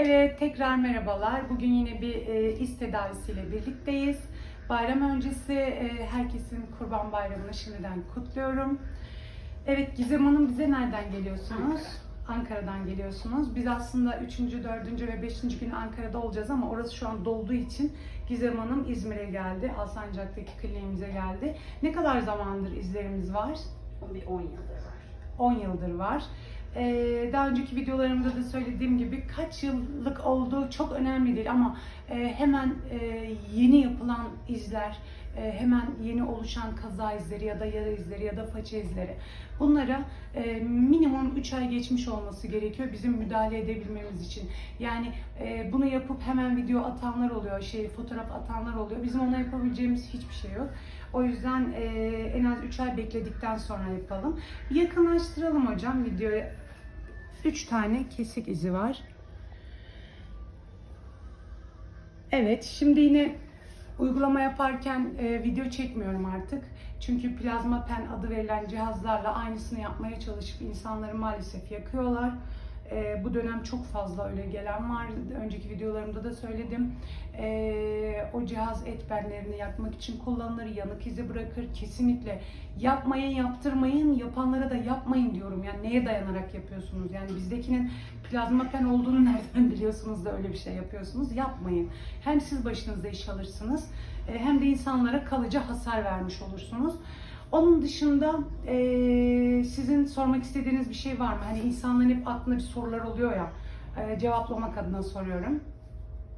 Evet, tekrar merhabalar. Bugün yine bir e, iz tedavisiyle birlikteyiz. Bayram öncesi e, herkesin Kurban Bayramı'nı şimdiden kutluyorum. Evet, Gizem Hanım bize nereden geliyorsunuz? Ankara'dan geliyorsunuz. Biz aslında 3. 4. ve 5. gün Ankara'da olacağız ama orası şu an dolduğu için Gizem Hanım İzmir'e geldi. Alsancak'taki kliniğimize geldi. Ne kadar zamandır izlerimiz var? Bir 10 yıldır var. 10 yıldır var. Ee, daha önceki videolarımda da söylediğim gibi kaç yıllık olduğu çok önemli değil ama e, hemen e, yeni yapılan izler, hemen yeni oluşan kaza izleri ya da yara izleri ya da faça izleri bunlara e, minimum 3 ay geçmiş olması gerekiyor bizim müdahale edebilmemiz için. Yani e, bunu yapıp hemen video atanlar oluyor, şey fotoğraf atanlar oluyor. Bizim ona yapabileceğimiz hiçbir şey yok. O yüzden e, en az 3 ay bekledikten sonra yapalım. Yakınlaştıralım hocam videoya. 3 tane kesik izi var. Evet, şimdi yine uygulama yaparken e, video çekmiyorum artık. Çünkü plazma pen adı verilen cihazlarla aynısını yapmaya çalışıp insanları maalesef yakıyorlar. E, bu dönem çok fazla öyle gelen var. Önceki videolarımda da söyledim. E, o cihaz et benlerini yakmak için kullanılır. Yanık izi bırakır. Kesinlikle yapmayın, yaptırmayın. Yapanlara da yapmayın diyorum. Yani neye dayanarak yapıyorsunuz? Yani bizdekinin plazma pen olduğunu nereden biliyorsunuz da öyle bir şey yapıyorsunuz? Yapmayın. Hem siz başınıza iş alırsınız e, hem de insanlara kalıcı hasar vermiş olursunuz. Onun dışında e, sizin sormak istediğiniz bir şey var mı? Hani insanların hep aklında bir sorular oluyor ya. e, cevaplamak adına soruyorum.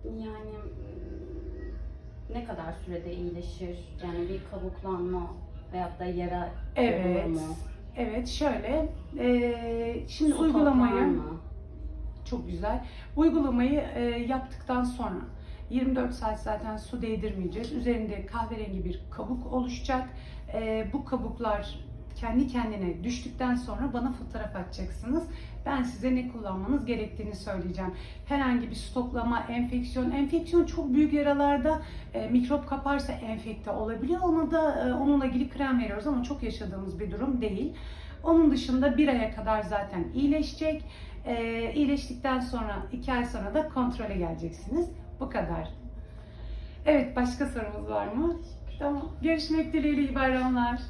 Yani mm, ne kadar sürede iyileşir? Yani bir kabuklanma veyahut da yara Evet. olur mu? Evet şöyle. e, şimdi Su uygulamayı toplar mı? Çok güzel. Uygulamayı e, yaptıktan sonra 24 saat zaten su değdirmeyeceğiz. Üzerinde kahverengi bir kabuk oluşacak. E, bu kabuklar kendi kendine düştükten sonra bana fotoğraf atacaksınız. Ben size ne kullanmanız gerektiğini söyleyeceğim. Herhangi bir stoklama, enfeksiyon, enfeksiyon çok büyük yaralarda e, mikrop kaparsa enfekte olabiliyor. Ona da e, onunla ilgili krem veriyoruz ama çok yaşadığımız bir durum değil. Onun dışında bir aya kadar zaten iyileşecek. Ee, iyileştikten sonra iki ay sonra da kontrole geleceksiniz. Bu kadar. Evet başka sorumuz var mı? Tamam. Görüşmek dileğiyle iyi bayramlar.